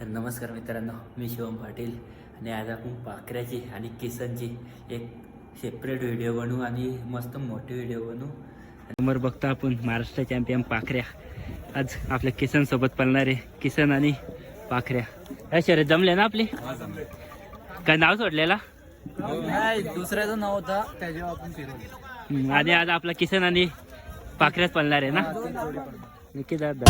तर नमस्कार मित्रांनो मी शिवम पाटील आणि आज आपण पाखऱ्याची आणि किसनची एक सेपरेट व्हिडिओ बनवू आणि मस्त मोठी व्हिडिओ बनवू. समोर बघतो आपण महाराष्ट्र चॅम्पियन पाखऱ्या. आज आपल्या किसन सोबत पळणारे किसन आणि पाखऱ्या. या शर्यत जमले ना आपले? काय नाव सोडलेला? नाही दुसऱ्याचं नाव होता त्याच्यावर आपण आणि आज आपला किसन आणि पाखऱ्याच पळणार आहे ना नक्की दादा.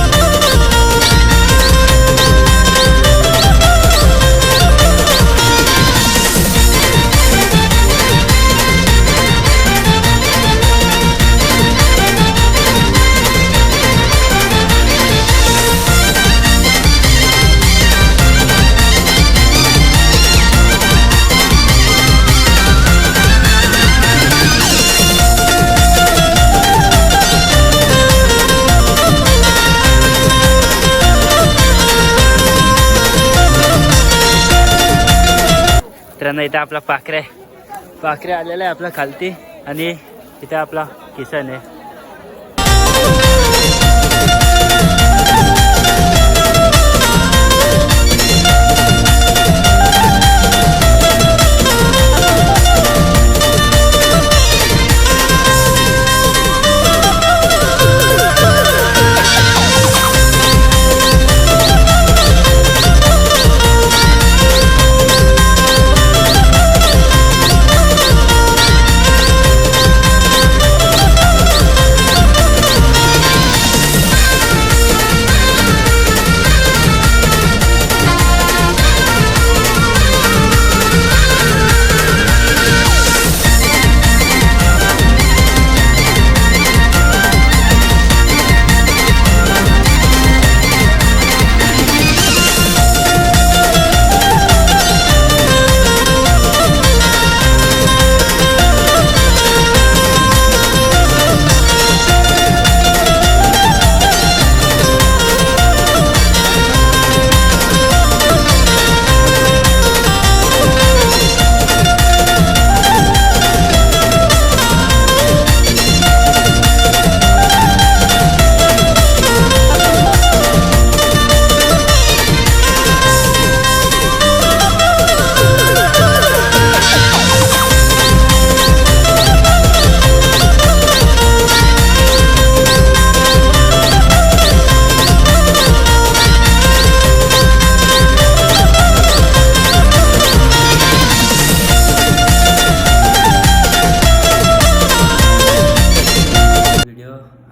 मित्रांनो इथं आपला पाखऱ्या आहे पाखऱ्या आलेला आहे आपला खालती आणि इथं आपला किसन आहे.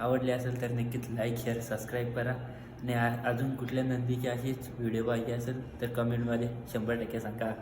आवडले असेल तर नक्कीच लाईक शेअर सबस्क्राईब करा. आणि अजून कुठल्या नंदीची असेच व्हिडिओ पाहिजे असेल तर कमेंटमध्ये शंभर टक्के सांगा.